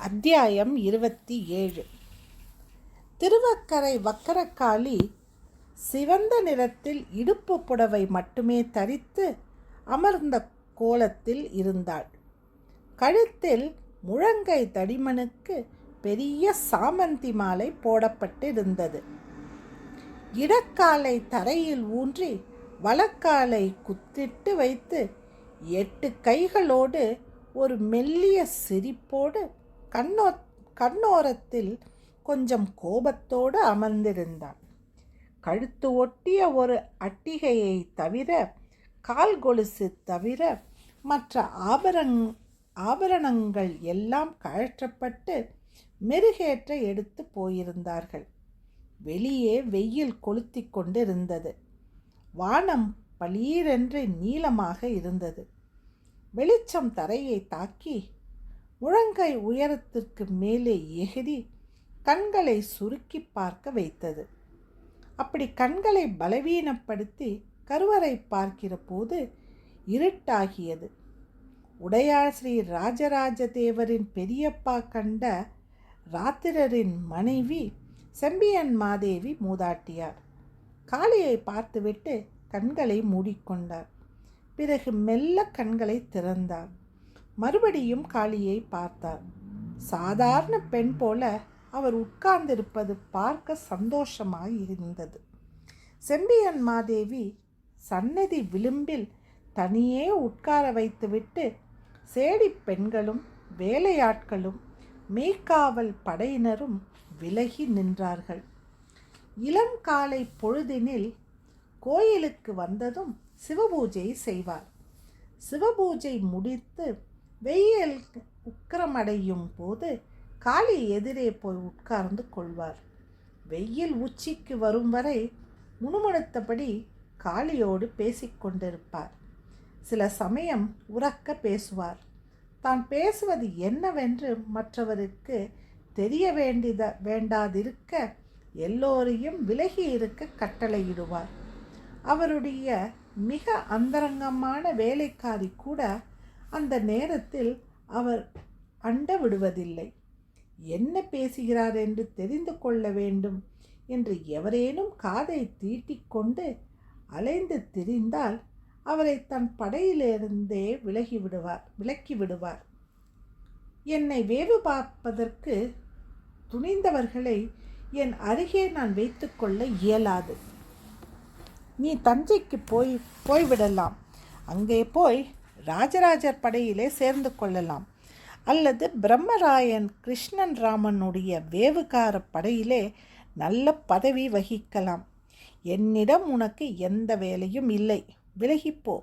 அத்தியாயம் இருபத்தி ஏழு. திருவக்கரை வக்கரக்காளி சிவந்த நிறத்தில் இடுப்பு புடவை மட்டுமே தரித்து அமர்ந்த கோலத்தில் இருந்தாள். கழுத்தில் முழங்கை தடிமனுக்கு பெரிய சாமந்தி மாலை போடப்பட்டிருந்தது. இடக்காலை தரையில் ஊன்றி வலக்காலை குத்திட்டு வைத்து எட்டு கைகளோடு ஒரு மெல்லிய சிரிப்போடு கண்ணோ கண்ணோரத்தில் கொஞ்சம் கோபத்தோடு அமர்ந்திருந்தான். கழுத்து ஒட்டிய ஒரு அட்டிகையை தவிர கால் கொலுசு தவிர மற்ற ஆபரங் ஆபரணங்கள் எல்லாம் கழற்றப்பட்டு மெருகேற்ற எடுத்து போயிருந்தார்கள். வெளியே வெயில் கொளுத்தி கொண்டிருந்தது. வானம் பளீரென்று நீளமாக இருந்தது. வெளிச்சம் தரையை தாக்கி முழங்கை உயரத்திற்கு மேலே எகிரி கண்களை சுருக்கி பார்க்க வைத்தது. அப்படி கண்களை பலவீனப்படுத்தி கருவறை பார்க்கிற போது இருட்டாகியது. உடையார் ஸ்ரீ ராஜராஜ தேவரின் பெரியப்பா கண்ட ராத்திரரின் மனைவி செம்பியன் மாதேவி மூதாட்டியார். காளியை பார்த்துவிட்டு கண்களை மூடிக்கொண்டார். பிறகு மெல்ல கண்களை திறந்தார். மறுபடியும் காளியை பார்த்தார். சாதாரண பெண் போல அவர் உட்கார்ந்திருப்பது பார்க்க சந்தோஷமாய் இருந்தது. செம்பியன் மாதேவி சன்னதி விளிம்பில் தனியே உட்கார வைத்துவிட்டு சேடி பெண்களும் வேலையாட்களும் மேய்க்காவல் படையினரும் விலகி நின்றார்கள். இளம் காலை பொழுதினில் கோயிலுக்கு வந்ததும் சிவபூஜை செய்வார். சிவபூஜை முடித்து வெயில் உக்கிரமடையும் போது காளி எதிரே போய் உட்கார்ந்து கொள்வார். வெயில் உச்சிக்கு வரும் வரை முணுமுணுத்தபடி காளியோடு பேசிக்கொண்டிருப்பார் சில சமயம் உறக்க பேசுவார். தான் பேசுவது என்னவென்று மற்றவருக்கு தெரிய வேண்டித வேண்டாதிருக்க எல்லோரையும் விலகி இருக்க கட்டளையிடுவார். அவருடைய மிக அந்தரங்கமான வேலைக்காரி கூட அந்த நேரத்தில் அவர் அண்ட விடுவதில்லை. என்ன பேசுகிறார் என்று தெரிந்து கொள்ள வேண்டும் என்று எவரேனும் காதை தீட்டிக்கொண்டு அலைந்து திரிந்தால் அவரை தன் படையிலிருந்தே விலகி விடுவார் விலக்கி விடுவார். என்னை வேவு பார்ப்பதற்கு துணிந்தவர்களை என் அருகே நான் வைத்துக்கொள்ள இயலாது. நீ தஞ்சைக்கு போய் போய்விடலாம். அங்கே போய் ராஜராஜர் படையிலே சேர்ந்து கொள்ளலாம். அல்லது பிரம்மராயன் கிருஷ்ணன் ராமனுடைய வேவுகார படையிலே நல்ல பதவி வகிக்கலாம். என்னிடம் உனக்கு எந்த வேலையும் இல்லை. விலகிப்போ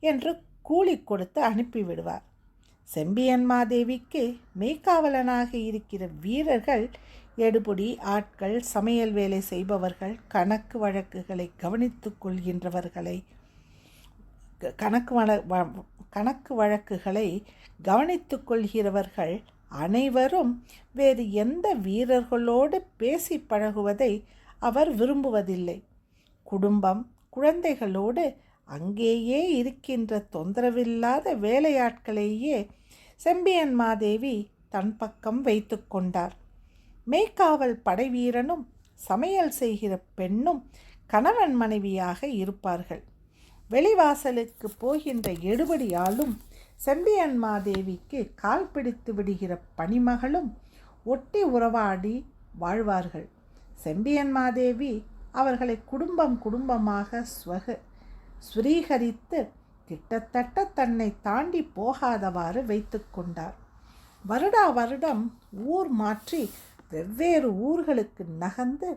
என்று கூலி கொடுத்து அனுப்பிவிடுவார். செம்பியன் மாதேவிக்கு மெய்க்காவலனாக இருக்கிற வீரர்கள் எடுபுடி ஆட்கள் சமையல் வேலை செய்பவர்கள் கணக்கு வழக்குகளை கவனித்துக் கொள்கின்றவர்களை கணக்கு வழ கணக்கு வழக்குகளை கவனித்து கொள்கிறவர்கள் அனைவரும் வேறு எந்த வீரர்களோடு பேசி பழகுவதை அவர் விரும்புவதில்லை. குடும்பம் குழந்தைகளோடு அங்கேயே இருக்கின்ற தொந்தரவில்லாத வேலையாட்களையே செம்பியன் மாதேவி தன் பக்கம் வைத்து கொண்டார். மேய்க்காவல் படைவீரனும் சமையல் செய்கிற பெண்ணும் கணவன் மனைவியாக இருப்பார்கள். வெளிவாசலுக்கு போகின்ற எடுபடியாலும் செம்பியன் மாதேவிக்கு கால் பிடித்து விடுகிற பணிமகளும் ஒட்டி உறவாடி வாழ்வார்கள். செம்பியன் மாதேவி அவர்களை குடும்பம் குடும்பமாக ஸ்வக ஸ்வரீகரித்து கிட்டத்தட்ட தன்னை தாண்டி போகாதவாறு வைத்து கொண்டார். வருடா வருடம் ஊர் மாற்றி வெவ்வேறு ஊர்களுக்கு நகர்ந்து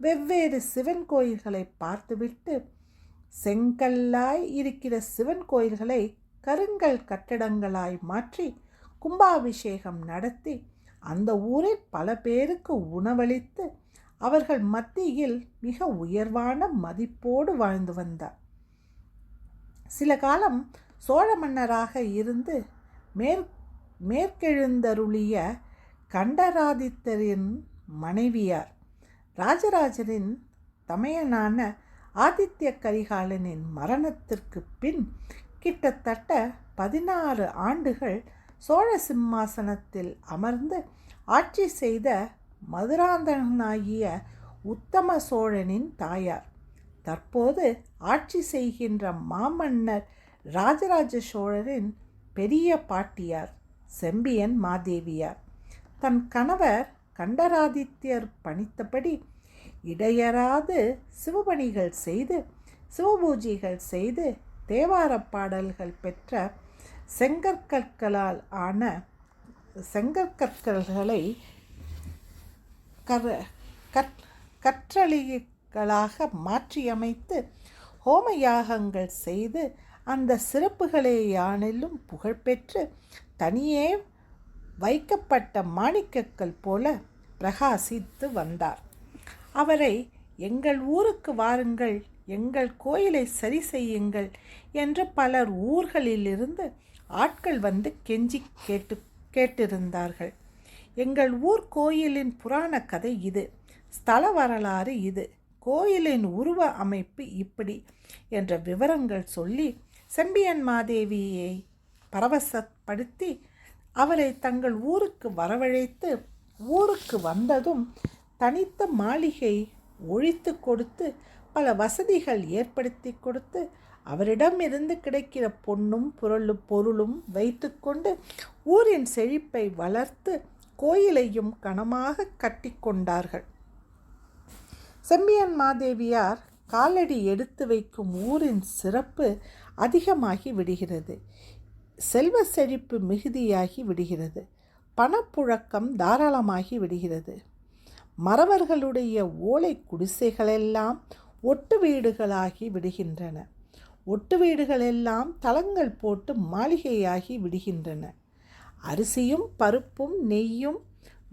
வெவ்வேறு சிவன் கோயில்களை பார்த்துவிட்டு செங்கல்லாய் இருக்கிற சிவன் கோயில்களை கருங்கல் கட்டடங்களாய் மாற்றி கும்பாபிஷேகம் நடத்தி அந்த ஊரில் பல பேருக்கு உணவளித்து அவர்கள் மத்தியில் மிக உயர்வான மதிப்போடு வாழ்ந்து வந்தார். சில காலம் சோழ மன்னராக இருந்து மேற் மேற்கெழுந்தருளிய கண்டராதித்தரின் மனைவியார் ராஜராஜரின் தமையனான ஆதித்ய கரிகாலனின் மரணத்திற்கு பின் கிட்டத்தட்ட பதினாறு ஆண்டுகள் சோழ சிம்மாசனத்தில் அமர்ந்து ஆட்சி செய்த மதுராந்தகனாகிய உத்தம சோழனின் தாயார். தற்போது ஆட்சி செய்கின்ற மாமன்னர் ராஜராஜ சோழரின் பெரிய பாட்டியார் செம்பியன் மாதேவியார். தன் கணவர் கண்டராதித்யர் பணித்தபடி இடையராது சிவபணிகள் செய்து சிவபூஜைகள் செய்து தேவாரப் பாடல்கள் பெற்ற செங்கற்கற்களால் ஆன செங்கற்கற்களை கற கற் கற்றளிகளாக மாற்றியமைத்து ஹோமயாகங்கள் செய்து அந்த சிறப்புகளே யானிலும் புகழ்பெற்று தனியே வைக்கப்பட்ட மாணிக்கக்கல் போல பிரகாசித்து வந்தார். அவரை எங்கள் ஊருக்கு வாருங்கள் எங்கள் கோயிலை சரி செய்யுங்கள் என்று பலர் ஊர்களிலிருந்து ஆட்கள் வந்து கெஞ்சி கேட்டு கேட்டிருந்தார்கள். எங்கள் ஊர் கோயிலின் புராண கதை இது ஸ்தல வரலாறு இது கோயிலின் உருவ அமைப்பு இப்படி என்ற விவரங்கள் சொல்லி செம்பியன் மாதேவியை பரவசப்படுத்தி அவரை தங்கள் ஊருக்கு வரவழைத்து ஊருக்கு வந்ததும் தனித்த மாளிகை ஒழித்து கொடுத்து பல வசதிகள் ஏற்படுத்தி கொடுத்து அவரிடமிருந்து கிடைக்கிற பொன்னும் பொருளும் பொருளும் வைத்துக்கொண்டு ஊரின் செழிப்பை வளர்த்து கோயிலையும் கனமாக கட்டி கொண்டார்கள். செம்பியன் மாதேவியார் காலடி எடுத்து வைக்கும் ஊரின் சிறப்பு அதிகமாகி விடுகிறது. செல்வ செழிப்பு மிகுதியாகி விடுகிறது. பணப்புழக்கம் தாராளமாகி விடுகிறது. மறவர்களுடைய ஓலை குடிசைகளெல்லாம் ஒட்டு வீடுகளாகி விடுகின்றன. ஒட்டு வீடுகளெல்லாம் தளங்கள் போட்டு மாளிகையாகி விடுகின்றன. அரிசியும் பருப்பும் நெய்யும்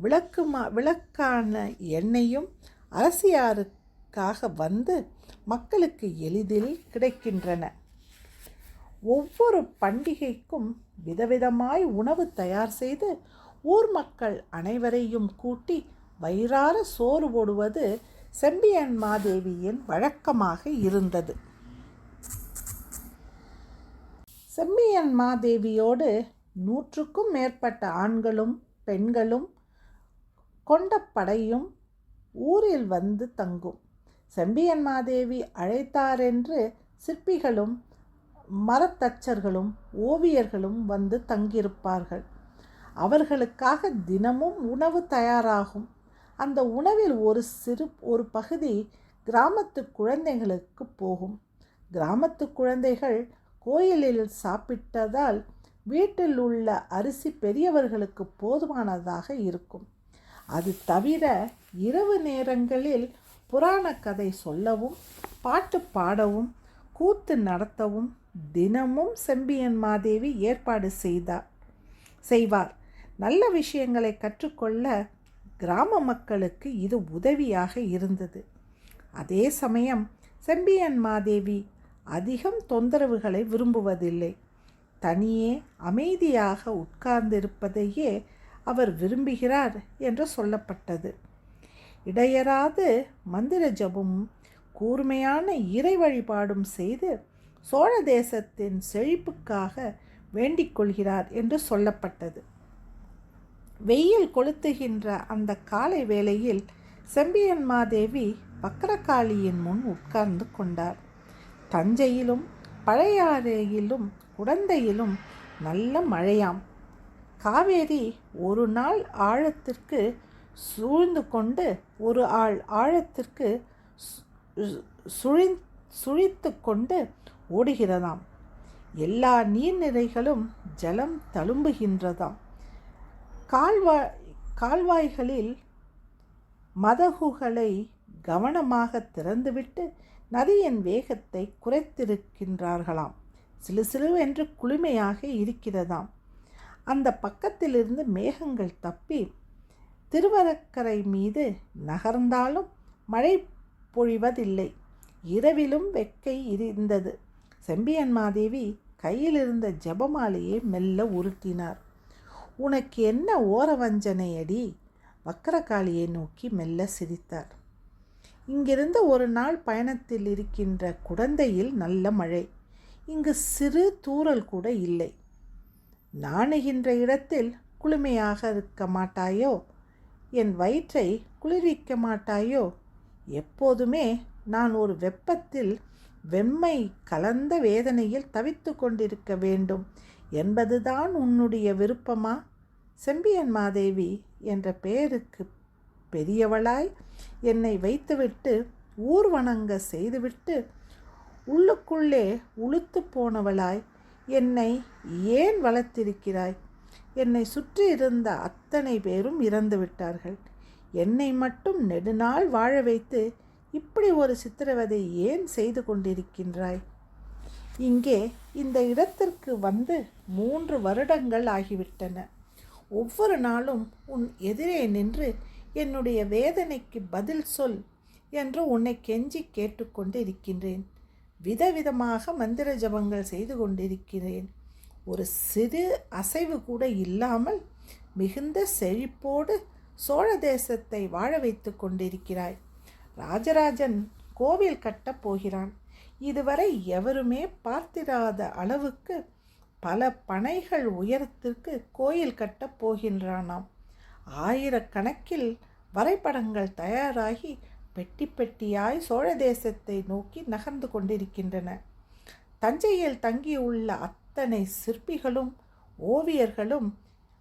விளக்குமா விளக்கான எண்ணெயும் அரசியாருக்காக வந்து மக்களுக்கு எளிதில் கிடைக்கின்றன. ஒவ்வொரு பண்டிகைக்கும் விதவிதமாய் உணவு தயார் செய்து ஊர் மக்கள் அனைவரையும் கூட்டி வயிறார சோறு போடுவது செம்பியன் மாதேவியின் வழக்கமாக இருந்தது. செம்பியன் மாதேவியோடு நூற்றுக்கும் மேற்பட்ட ஆண்களும் பெண்களும் கொண்ட படையும் ஊரில் வந்து தங்கும். செம்பியன் மாதேவி அழைத்தாரென்று சிற்பிகளும் மரத்தச்சர்களும் ஓவியர்களும் வந்து தங்கியிருப்பார்கள். அவர்களுக்காக தினமும் உணவு தயாராகும். அந்த உணவில் ஒரு சிறு ஒரு பகுதி கிராமத்து குழந்தைகளுக்கு போகும். கிராமத்து குழந்தைகள் கோயிலில் சாப்பிட்டதால் வீட்டில் உள்ள அரிசி பெரியவர்களுக்கு போதுமானதாக இருக்கும். அது தவிர இரவு நேரங்களில் புராண கதை சொல்லவும் பாட்டு பாடவும் கூத்து நடத்தவும் தினமும் செம்பியன் மாதேவி ஏற்பாடு செய்தார் செய்வார். நல்ல விஷயங்களை கற்றுக்கொள்ள கிராம மக்களுக்கு இது உதவியாக இருந்தது. அதே சமயம் செம்பியன் மாதேவி அதிகம் தொந்தரவுகளை விரும்புவதில்லை. தனியே அமைதியாக உட்கார்ந்திருப்பதையே அவர் விரும்புகிறார் என்று சொல்லப்பட்டது. இடையராது மந்திர ஜபமும் கூர்மையான இறை வழிபாடும் செய்து சோழ தேசத்தின் செழிப்புக்காக வேண்டிக் கொள்கிறார் என்று சொல்லப்பட்டது. வெயில் கொளுத்துகின்ற அந்த காலை வேளையில் செம்பியன்மாதேவி வக்கரகாளியின் பக்கரகாளியின் முன் உட்கார்ந்து கொண்டார். தஞ்சையிலும் பழையாறையிலும் குடந்தையிலும் நல்ல மழையாம். காவேரி ஒரு நாள் ஆழத்திற்கு சூழ்ந்து கொண்டு ஒரு ஆள் ஆழத்திற்கு சுழி சுழித்து கொண்டு ஓடுகிறதாம். எல்லா நீர்நிலைகளும் ஜலம் தழும்புகின்றதாம். கால்வாய் கால்வாய்களில் மதகுகளை கவனமாக திறந்துவிட்டு நதியின் வேகத்தை குறைத்திருக்கின்றார்களாம். சிலு சிலுவென்று குளுமையாக இருக்கிறதாம். அந்த பக்கத்திலிருந்து மேகங்கள் தப்பி திருவரக்கரை மீது நகர்ந்தாலும் மழை பொழிவதில்லை. இரவிலும் வெக்கை இருந்தது. செம்பியன் மாதேவி கையில் இருந்த ஜபமாலையை மெல்ல உருட்டினார். உனக்கு என்ன ஓர வஞ்சனையடி? வக்கரகாளியை நோக்கி மெல்ல சிரித்தார். இங்கிருந்து ஒரு நாள் பயணத்தில் இருக்கின்ற குடந்தையில் நல்ல மழை. இங்கு சிறு தூறல் கூட இல்லை. நாணுகின்ற இடத்தில் குளுமையாக இருக்க மாட்டாயோ? என் வயிற்றை குளிர்விக்க மாட்டாயோ? எப்போதுமே நான் ஒரு வெப்பத்தில் வெம்மை கலந்த வேதனையில் தவித்து கொண்டிருக்க வேண்டும் என்பதுதான் உன்னுடைய விருப்பமா? செம்பியன் மாதேவி என்ற பெயருக்கு பெரியவளாய் என்னை வைத்துவிட்டு ஊர்வணங்க செய்துவிட்டு உள்ளுக்குள்ளே உளுத்து போனவளாய் என்னை ஏன் வளர்த்திருக்கிறாய்? என்னை சுற்றி இருந்த அத்தனை பேரும் இறந்து விட்டார்கள் என்னை மட்டும் நெடுநாள் வாழ வைத்து இப்படி ஒரு சித்திரவதை ஏன் செய்து கொண்டிருக்கின்றாய்? இங்கே இந்த இடத்திற்கு வந்து மூன்று வருடங்கள் ஆகிவிட்டன. ஒவ்வொரு நாளும் உன் எதிரே நின்று என்னுடைய வேதனைக்கு பதில் சொல் என்று உன்னை கெஞ்சி கேட்டுக்கொண்டு இருக்கின்றேன் விதவிதமாக மந்திர ஜபங்கள் செய்து கொண்டிருக்கிறேன். ஒரு சிறு அசைவு கூட இல்லாமல் மிகுந்த செழிப்போடு சோழ தேசத்தை வாழ வைத்து கொண்டிருக்கிறாய். ராஜராஜன் கோவில் கட்டப் போகிறான். இதுவரை எவருமே பார்த்திராத அளவுக்கு பல பனைகள் உயரத்திற்கு கோயில் கட்டப் போகின்றானாம். ஆயிரக்கணக்கில் வரைபடங்கள் தயாராகி பெட்டி பெட்டியாய் சோழ தேசத்தை நோக்கி நகர்ந்து கொண்டிருக்கின்றன. தஞ்சையில் தங்கியுள்ள அத்தனை சிற்பிகளும் ஓவியர்களும்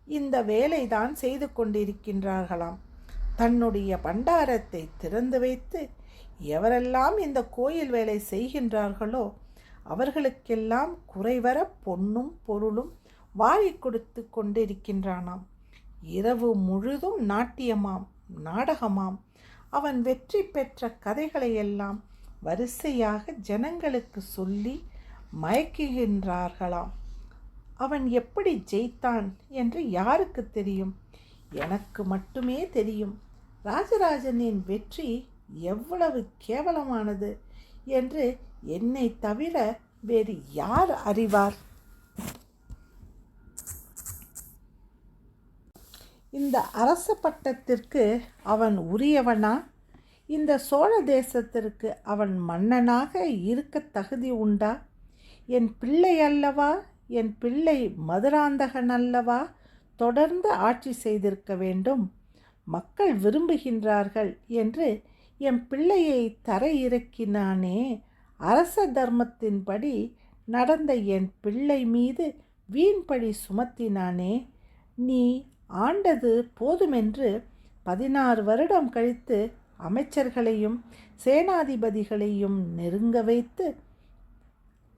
இந்த வேலைதான் செய்து கொண்டிருக்கின்றார்களாம். தன்னுடைய பண்டாரத்தை திறந்து வைத்து எவரெல்லாம் இந்த கோயில் வேலை செய்கின்றார்களோ அவர்களுக்கெல்லாம் குறைவர பொன்னும் பொருளும் வாரி கொடுத்து கொண்டிருக்கின்றானாம். இரவு முழுதும் நாட்டியமாம் நாடகமாம். அவன் வெற்றி பெற்ற கதைகளையெல்லாம் வரிசையாக ஜனங்களுக்கு சொல்லி மயக்குகின்றார்களாம். அவன் எப்படி ஜெயித்தான் என்று யாருக்கு தெரியும்? எனக்கு மட்டுமே தெரியும். ராஜராஜனின் வெற்றி எவ்வளவு கேவலமானது என்று என்னை தவிர வேறு யார் அறிவார்? இந்த அரச பட்டத்திற்கு அவன் உரியவனா? இந்த சோழ தேசத்திற்கு அவன் மன்னனாக இருக்க தகுதி உண்டா? என் பிள்ளை அல்லவா? என் பிள்ளை மதுராந்தகன் அல்லவா? தொடர்ந்து ஆட்சி செய்திருக்க வேண்டும். மக்கள் விரும்புகின்றார்கள் என்று என் பிள்ளையை தரையிறக்கினானே. அரச தர்மத்தின்படி நடந்த என் பிள்ளை மீது வீண்படி சுமத்தினானே. நீ ஆண்டது போதுமென்று பதினாறு வருடம் கழித்து அமைச்சர்களையும் சேனாதிபதிகளையும் நெருங்க வைத்து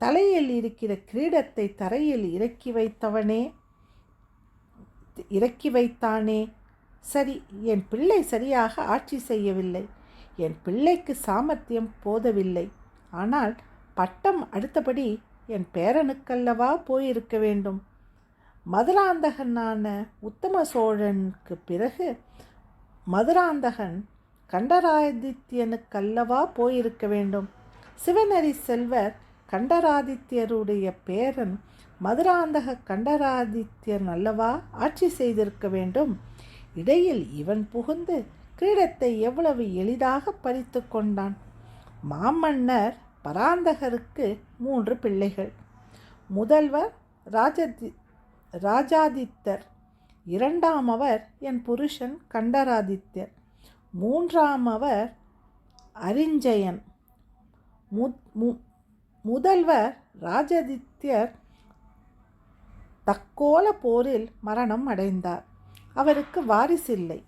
தலையில் இருக்கிற கிரீடத்தை தரையில் இறக்கி வைத்தவனே இறக்கி வைத்தானே. சரி என் பிள்ளை சரியாக ஆட்சி செய்யவில்லை. என் பிள்ளைக்கு சாமர்த்தியம் போதவில்லை. ஆனால் பட்டம் அடுத்தபடி என் பேரனுக்கல்லவா போயிருக்க வேண்டும்? மதுராந்தகனான உத்தம சோழனுக்கு பிறகு மதுராந்தகன் கண்டராதித்யனுக்கல்லவா போயிருக்க வேண்டும்? சிவனரி செல்வர் கண்டராதித்யருடைய பேரன் மதுராந்தக கண்டராதித்யன் அல்லவா ஆட்சி செய்திருக்க வேண்டும்? இடையில் இவன் புகுந்து கிரீடத்தை எவ்வளவு எளிதாக பறித்து கொண்டான்? மாமன்னர் பராந்தகருக்கு மூன்று பிள்ளைகள். முதல்வர் ராஜதி ராஜாதித்தர். இரண்டாமவர் என் புருஷன் கண்டராதித்யர் மூன்றாமவர் அரிஞ்சயன். முதல்வர் ராஜாதித்யர் தக்கோல போரில் மரணம் அடைந்தார். அவருக்கு வாரிசில்லை.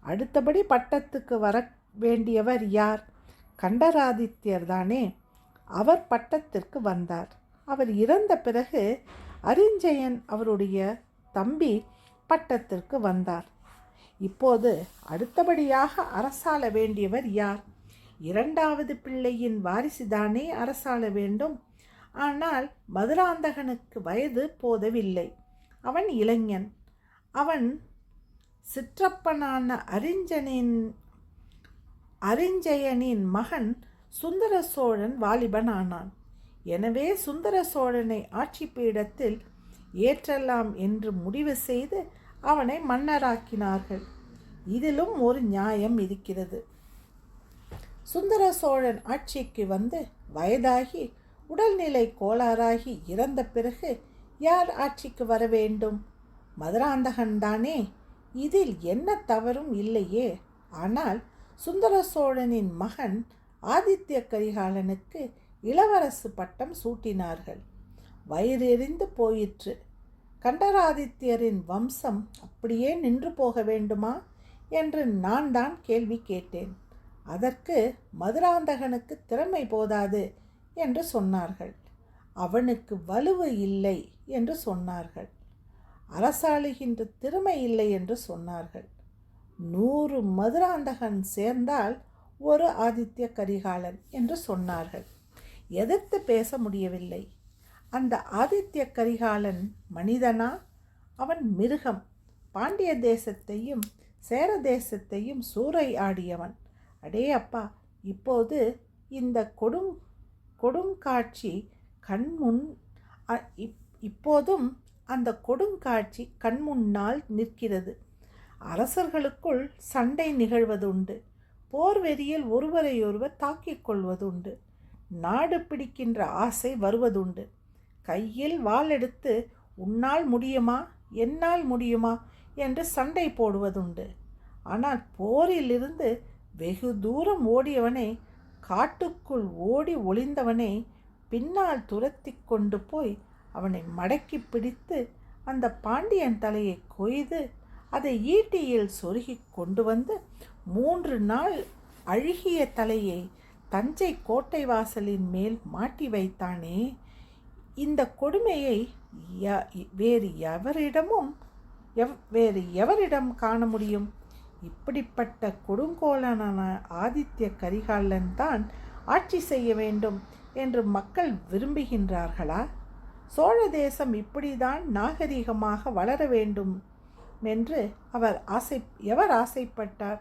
அடுத்தபடி பட்டத்துக்கு வர வேண்டியவர் யார்? கண்டராதித்யர் தானே. அவர் பட்டத்திற்கு வந்தார். அவர் இறந்த பிறகு அரிஞ்சயன் அவருடைய தம்பி பட்டத்திற்கு வந்தார். இப்போது அடுத்தபடியாக அரசாள வேண்டியவர் யார்? இரண்டாவது பிள்ளையின் வாரிசுதானே அரசாள வேண்டும். ஆனால் மதுராந்தகனுக்கு வயது போதவில்லை. அவன் இளைஞன். அவன் சிற்றப்பனான அறிஞ்சனின் அறிஞ்சயனின் மகன் சுந்தர சோழன் வாலிபனானான். எனவே சுந்தர சோழனை ஆட்சி பீடத்தில் ஏற்றலாம் என்று முடிவு செய்து அவனை மன்னராக்கினார்கள். இதிலும் ஒரு நியாயம் இருக்கிறது. சுந்தர சோழன் ஆட்சிக்கு வந்து வயதாகி உடல்நிலை கோளாறாகி இறந்த பிறகு யார் ஆட்சிக்கு வர வேண்டும்? மதுராந்தகன் தானே இதில் என்ன தவறும் இல்லையே. ஆனால் சுந்தர சோழனின் மகன் ஆதித்ய கரிகாலனுக்கு இளவரசு பட்டம் சூட்டினார்கள். வயிறெறிந்து போயிற்று. கண்டராதித்யரின் வம்சம் அப்படியே நின்று போக வேண்டுமா என்று நான் தான் கேள்வி கேட்டேன். அதற்கு மதுராந்தகனுக்கு திறமை போதாது என்று சொன்னார்கள். அவனுக்கு வலுவு இல்லை என்று சொன்னார்கள். அரசாளுகின்ற திறமை இல்லை என்று சொன்னார்கள். நூறு மதுராந்தகன் சேர்ந்தால் ஒரு ஆதித்ய கரிகாலன் என்று சொன்னார்கள். எதிர்த்து பேச முடியவில்லை. அந்த ஆதித்ய கரிகாலன் மனிதனா? அவன் மிருகம். பாண்டிய தேசத்தையும் சேர தேசத்தையும் சூறை ஆடியவன். அடே அப்பா இப்போது இந்த கொடும் கொடுங்காட்சி கண்முன் இப்போதும் அந்த கொடுங்காட்சி கண்முன்னால் நிற்கிறது. அரசர்களுக்குள் சண்டை நிகழ்வதுண்டு. போர் வெறியில் ஒருவரையொருவர் தாக்கிக் கொள்வதுண்டு. நாடு பிடிக்கின்ற ஆசை வருவதுண்டு. கையில் வாள் எடுத்து உன்னால் முடியுமா? என்னால் முடியுமா? என்று சண்டை போடுவதுண்டு. ஆனால் போரிலிருந்து வெகு தூரம் ஓடியவனை காட்டுக்குள் ஓடி ஒளிந்தவனை பின்னால் துரத்தி கொண்டு போய் அவனை மடக்கி பிடித்து அந்த பாண்டியன் தலையை கொய்து அதை ஈட்டியில் சொருகி கொண்டு வந்து மூன்று நாள் அழுகிய தலையை தஞ்சை கோட்டை வாசலின் மேல் மாட்டி வைத்தானே இந்த கொடுமையை வேறு எவரிடமும் எவ் வேறு எவரிடம் காண முடியும்? இப்படிப்பட்ட கொடுங்கோலனான ஆதித்ய கரிகாலன் தான் ஆட்சி செய்ய வேண்டும் என்று மக்கள் விரும்புகின்றார்களா? சோழ தேசம் இப்படிதான் நாகரிகமாக வளர வேண்டும் என்று அவர் ஆசை எவர் ஆசைப்பட்டார்?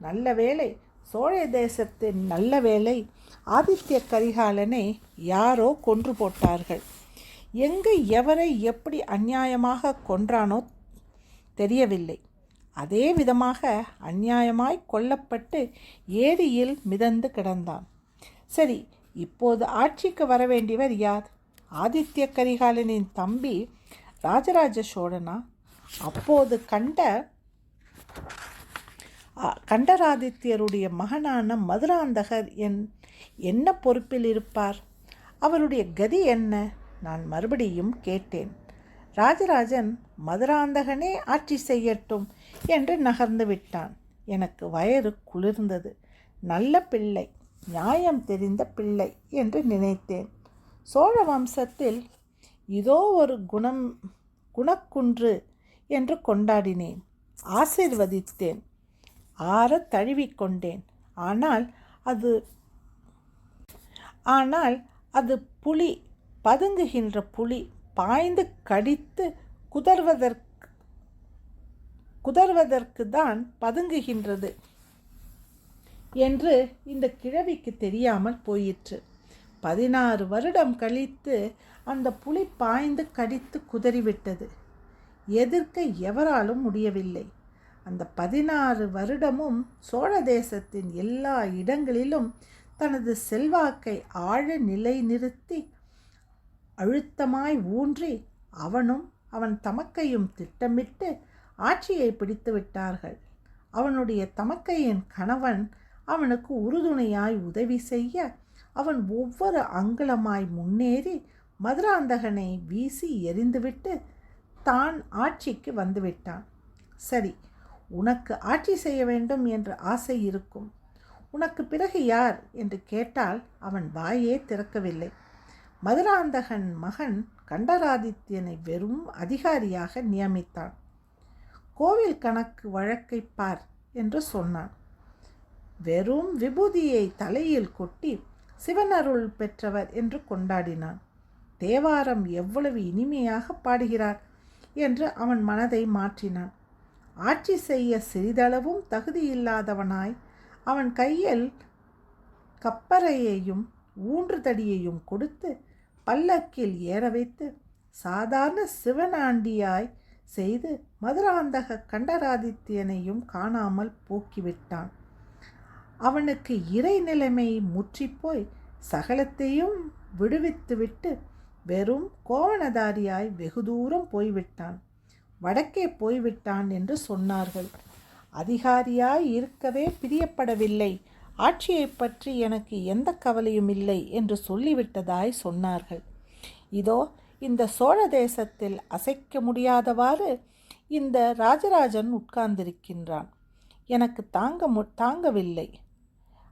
நல்ல வேலை சோழ தேசத்தின் நல்ல வேலை ஆதித்ய கரிகாலனை யாரோ கொன்று போட்டார்கள். எங்கு எவரை எப்படி அந்நியாயமாக கொன்றானோ தெரியவில்லை. அதே விதமாக அந்நியாயமாய் கொல்லப்பட்டு ஏரியில் மிதந்து கிடந்தான். சரி இப்போது ஆட்சிக்கு வர வேண்டியவர் யார்? ஆதித்ய கரிகாலனின் தம்பி ராஜராஜ சோழனா அப்போது கண்ட கண்டராதித்யருடைய மகனான மதுராந்தகர் என் என்ன பொறுப்பில் இருப்பார்? அவருடைய கதி என்ன? நான் மறுபடியும் கேட்டேன். ராஜராஜன் மதுராந்தகனே ஆட்சி செய்யட்டும் என்று நகர்ந்து விட்டான். எனக்கு வயறு குளிர்ந்தது. நல்ல பிள்ளை நியாயம் தெரிந்த பிள்ளை என்று நினைத்தேன். சோழ வம்சத்தில் இதோ ஒரு குணம் குணக்குன்று என்று கொண்டாடினேன். ஆசிர்வதித்தேன். ஆற தழுவிக்கொண்டேன் ஆனால் அது ஆனால் அது புலி பதுங்குகின்ற புலி பாய்ந்து கடித்து குதர்வதற்கு குதர்வதற்கு தான் பதுங்குகின்றது என்று இந்த கிழவிக்கு தெரியாமல் போயிற்று. பதினாறு வருடம் கழித்து அந்த புலி பாய்ந்து கடித்து குதறிவிட்டது. எதிர்க்க எவராலும் முடியவில்லை. அந்த பதினாறு வருடமும் சோழ தேசத்தின் எல்லா இடங்களிலும் தனது செல்வாக்கை ஆழ நிலை நிறுத்தி அழுத்தமாய் ஊன்றி அவனும் அவன் தமக்கையும் திட்டமிட்டு ஆட்சியை பிடித்து விட்டார்கள். அவனுடைய தமக்கையின் கணவன் அவனுக்கு உறுதுணையாய் உதவி செய்ய அவன் ஒவ்வொரு அங்குலமாய் முன்னேறி மதுராந்தகனை வீசி எரிந்துவிட்டு தான் ஆட்சிக்கு வந்துவிட்டான். சரி உனக்கு ஆட்சி செய்ய வேண்டும் என்ற ஆசை இருக்கும். உனக்கு பிறகு யார்? என்று கேட்டால் அவன் வாயே திறக்கவில்லை. மதுராந்தகன் மகன் கண்டராதித்யனை வெறும் அதிகாரியாக நியமித்தான். கோவில் கணக்கு வழக்கை பார் என்று சொன்னான். வெறும் விபூதியை தலையில் கொட்டி சிவனருள் பெற்றவர் என்று கொண்டாடினான். தேவாரம் எவ்வளவு இனிமையாக பாடுகிறார் என்று அவன் மனதை மாற்றினான். ஆட்சி செய்ய சிறிதளவும் தகுதியில்லாதவனாய் அவன் கையில் கப்பறையையும் ஊன்றுதடியையும் கொடுத்து பல்லக்கில் ஏற வைத்து சாதாரண சிவனாண்டியாய் செய்து மதுராந்தக கண்டராதித்யனையும் காணாமல் போக்கிவிட்டான். அவனுக்கு இறை நிலைமை முற்றிப்போய் சகலத்தையும் விடுவித்துவிட்டு வெறும் கோவணதாரியாய் வெகு தூரம் போய்விட்டான். வடக்கே போய்விட்டான் என்று சொன்னார்கள். அதிகாரியாய் இருக்கவே பிரியப்படவில்லை. ஆட்சியை பற்றி எனக்கு எந்த கவலையும் இல்லை என்று சொல்லிவிட்டதாய் சொன்னார்கள். இதோ இந்த சோழ தேசத்தில் அசைக்க முடியாதவாறு இந்த ராஜராஜன் உட்கார்ந்திருக்கின்றான். எனக்கு தாங்க மு தாங்கவில்லை.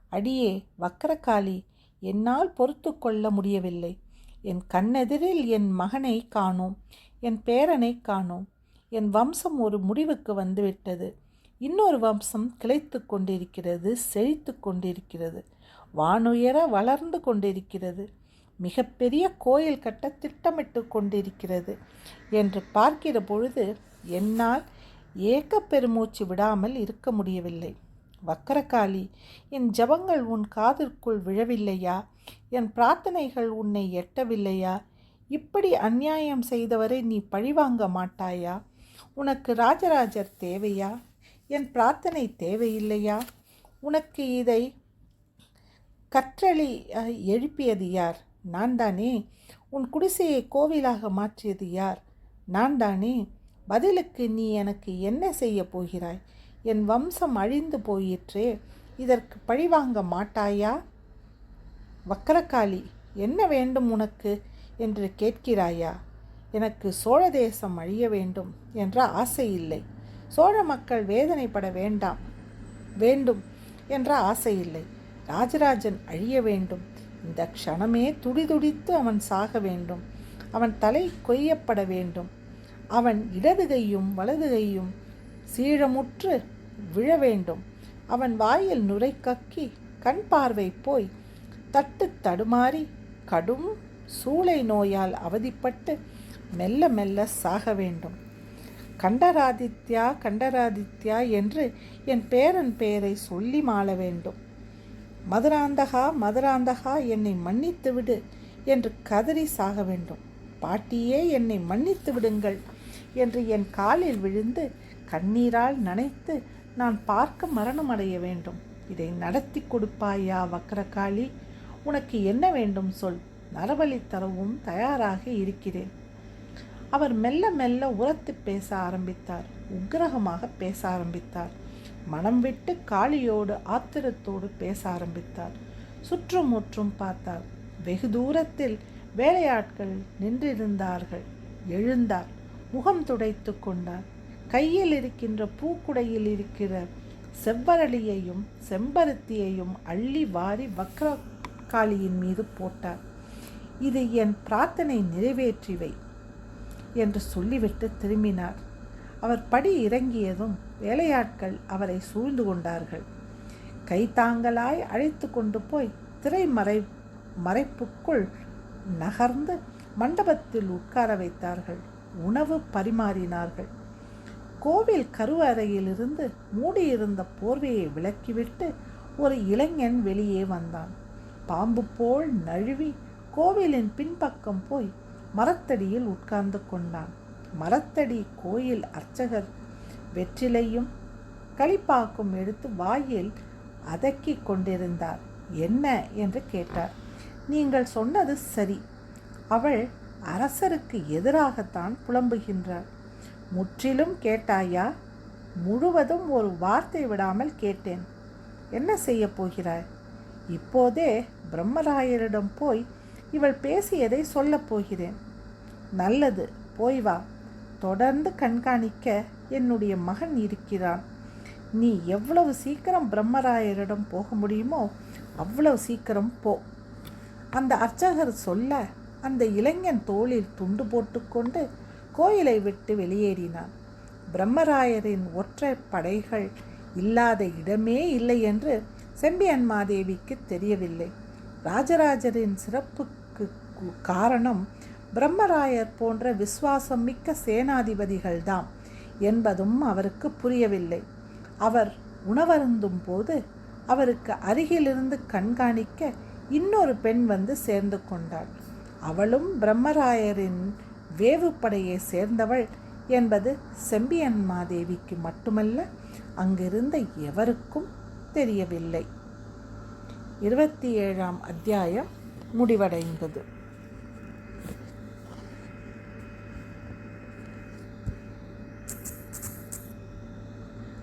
அடியே வக்கரகாளி என்னால் பொறுத்து கொள்ள முடியவில்லை. என் கண்ணெதிரில் என் மகனை காணோம் என் பேரனை காணோம். என் வம்சம் ஒரு முடிவுக்கு வந்துவிட்டது. இன்னொரு வம்சம் கிளைத்து கொண்டிருக்கிறது செழித்து கொண்டிருக்கிறது. வானுயர வளர்ந்து கொண்டிருக்கிறது. மிகப்பெரிய கோயில் கட்ட திட்டமிட்டு கொண்டிருக்கிறது என்று பார்க்கிற பொழுது என்னால் ஏக்க பெருமூச்சு விடாமல் இருக்க முடியவில்லை. வக்கரகாளி என் ஜபங்கள் உன் காதிற்குள் விழவில்லையா? என் பிரார்த்தனைகள் உன்னை எட்டவில்லையா? இப்படி அந்நியாயம் செய்தவரை நீ பழிவாங்க மாட்டாயா? உனக்கு ராஜராஜர் தேவையா? என் பிரார்த்தனை தேவையில்லையா? உனக்கு இதை கற்றளி எழுப்பியது யார்? நான் தானே உன் குடிசையை கோவிலாக மாற்றியது யார்? நான் தானே பதிலுக்கு நீ எனக்கு என்ன செய்ய போகிறாய்? என் வம்சம் அழிந்து போயிற்றே இதற்கு பழிவாங்க மாட்டாயா? வக்கரகாளி என்ன வேண்டும் உனக்கு? என்று கேட்கிறாயா? எனக்கு சோழ தேசம் அழிய வேண்டும் என்ற ஆசை இல்லை. சோழ மக்கள் வேதனைப்பட வேண்டாம். வேண்டும் என்ற ஆசை இல்லை. ராஜராஜன் அழிய வேண்டும். இந்த க்ஷணமே துடிதுடித்து அவன் சாக வேண்டும். அவன் தலை கொய்யப்பட வேண்டும். அவன் இடது கையும் வலது கையும் சீழமுற்று விழ வேண்டும். அவன் வாயில் நுரை கக்கி கண் பார்வை போய் தட்டு தடுமாறி கடும் சூளை நோயால் அவதிப்பட்டு மெல்ல மெல்ல சாக வேண்டும். கண்டராதித்யா கண்டராதித்யா என்று என் பேரன் பெயரை சொல்லி மாள வேண்டும். மதுராந்தகா மதுராந்தகா என்னை மன்னித்து விடு என்று கதறி சாக வேண்டும். பாட்டியே என்னை மன்னித்து விடுங்கள் என்று என் காலில் விழுந்து கண்ணீரால் நனைத்து நான் பார்க்க மரணம் அடைய வேண்டும். இதை நடத்தி கொடுப்பாயா வக்கரகாளி. உனக்கு என்ன வேண்டும் சொல். நரபலி தரவும் தயாராக இருக்கிறேன். அவர் மெல்ல மெல்ல உரத்து பேச ஆரம்பித்தார். உக்கிரகமாக பேச ஆரம்பித்தார். மனம் விட்டு காளியோடு ஆத்திரத்தோடு பேச ஆரம்பித்தார். சுற்றும் முற்றும் பார்த்தார். வெகு தூரத்தில் வேலையாட்கள் நின்றிருந்தார்கள். எழுந்தார். முகம் துடைத்து கொண்டார். கையில் இருக்கின்ற பூக்குடையில் இருக்கிற செவ்வரளியையும் செம்பருத்தியையும் அள்ளி வாரி வக்ரகாளியின் மீது போட்டார். இது என் பிரார்த்தனை நிறைவேற்றிவை என்று சொல்லிவிட்டு திரும்பினார். அவர் படி இறங்கியதும் வேலையாட்கள் அவரை சூழ்ந்து கொண்டார்கள். கைத்தாங்கலாய் அழைத்து கொண்டு போய் திரைமறை மறைப்புக்குள் நகர்ந்து மண்டபத்தில் உட்கார வைத்தார்கள். உணவு பரிமாறினார்கள். கோவில் கருவறையிலிருந்து மூடியிருந்த போர்வையை விலக்கிவிட்டு ஒரு இளைஞன் வெளியே வந்தான். பாம்பு போல் நழுவி கோவிலின் பின்பக்கம் போய் மரத்தடியில் உட்கார்ந்து கொண்டான். மரத்தடி கோயில் அர்ச்சகர் வெற்றிலையும் களிப்பாக்கும் எடுத்து வாயில் அதக்கி கொண்டிருந்தார். என்ன? என்று கேட்டார். நீங்கள் சொன்னது சரி. அவள் அரசருக்கு எதிராகத்தான் புலம்புகின்றாள். முற்றிலும் கேட்டாயா? முழுவதும் ஒரு வார்த்தை விடாமல் கேட்டேன். என்ன செய்ய போகிறாய்? இப்போதே பிரம்மராயரிடம் போய் இவள் பேசியதை சொல்லப் போகிறேன். நல்லது போய் வா. தொடர்ந்து கண்காணிக்க என்னுடைய மகன் இருக்கிறான். நீ எவ்வளவு சீக்கிரம் பிரம்மராயரிடம் போக முடியுமோ அவ்வளவு சீக்கிரம் போ. அந்த அர்ச்சகர் சொல்ல அந்த இளைஞன் தோளில் துண்டு போட்டுக்கொண்டு கோயிலை விட்டு வெளியேறினான். பிரம்மராயரின் ஒற்றை படைகள் இல்லாத இடமே இல்லை என்று செம்பியன்மாதேவிக்கு தெரியவில்லை. ராஜராஜரின் சிறப்புக்கு காரணம் பிரம்மராயர் போன்ற விசுவாசம் மிக்க சேனாதிபதிகள்தாம் என்பதும் அவருக்கு புரியவில்லை. அவர் உணவருந்தும் போது அவருக்கு அருகிலிருந்து கண்காணிக்க இன்னொரு பெண் வந்து சேர்ந்து கொண்டாள். அவளும் பிரம்மராயரின் வேவுப்படையை சேர்ந்தவள் என்பது செம்பியன் மாதேவிக்கு மட்டுமல்ல அங்கிருந்த எவருக்கும் தெரியவில்லை. இருபத்தி ஏழாம் அத்தியாயம் முடிவடைந்தது.